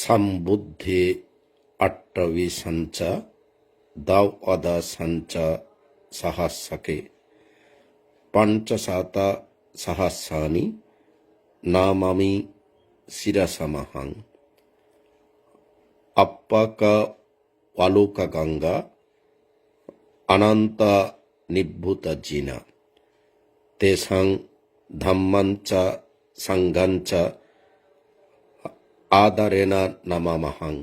sambuddhi attavi sancha dav ada sancha sahasake pancasata sahasani namami sirasamahang appaka waluka ganga ananta nibbhuta jina তেসাং ধাম্মাঞ্চা সাঙ্গাঞ্চা আদারেনা নামামাহাং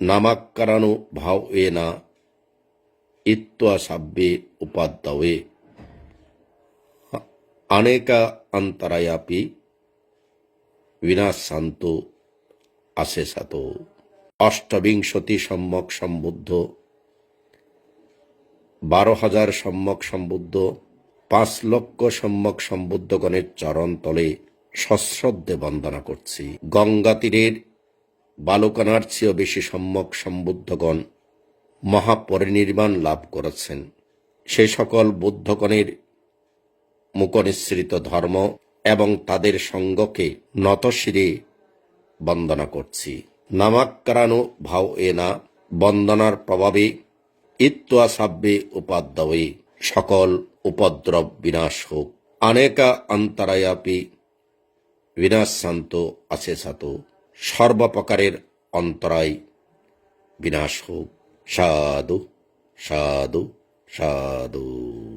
নামাক্কারানু ভাবেনা ইত্বা সাব্বে উপাদ্যবে অনেকা অন্তরায়াপি বিনাশান্ত আশেষাত অষ্টবিংশতি সম্যক সম্বুদ্ধ বারো হাজার সম্যক সম্বুদ্ধ পাঁচ লক্ষ সম্যক সম্বুদ্ধগণের চরণ তলে সশ্রদ্ধে বন্দনা করছি। গঙ্গা তীরের বালুকানার চেয়েও বেশি সম্যক সম্বুদ্ধগণ মহাপরিনির্বাণ লাভ করেছেন। সে সকল বুদ্ধগণের মুখনিসৃত ধর্ম এবং তাদের সঙ্গকে নতশিরে বন্দনা করছি। নামাক্কারানু ভাও এনা বন্দনার প্রভাবে ইত্বা সাব্বে উপাদ্যবে সকল উপদ্রব বিনাশ হোক। অনেকা অন্তরায়াপি বিনাশান্ত আছে সাত। সর্বপ্রকারের অন্তরায় বিনাশ হোক। সাধু সাধু সাধু।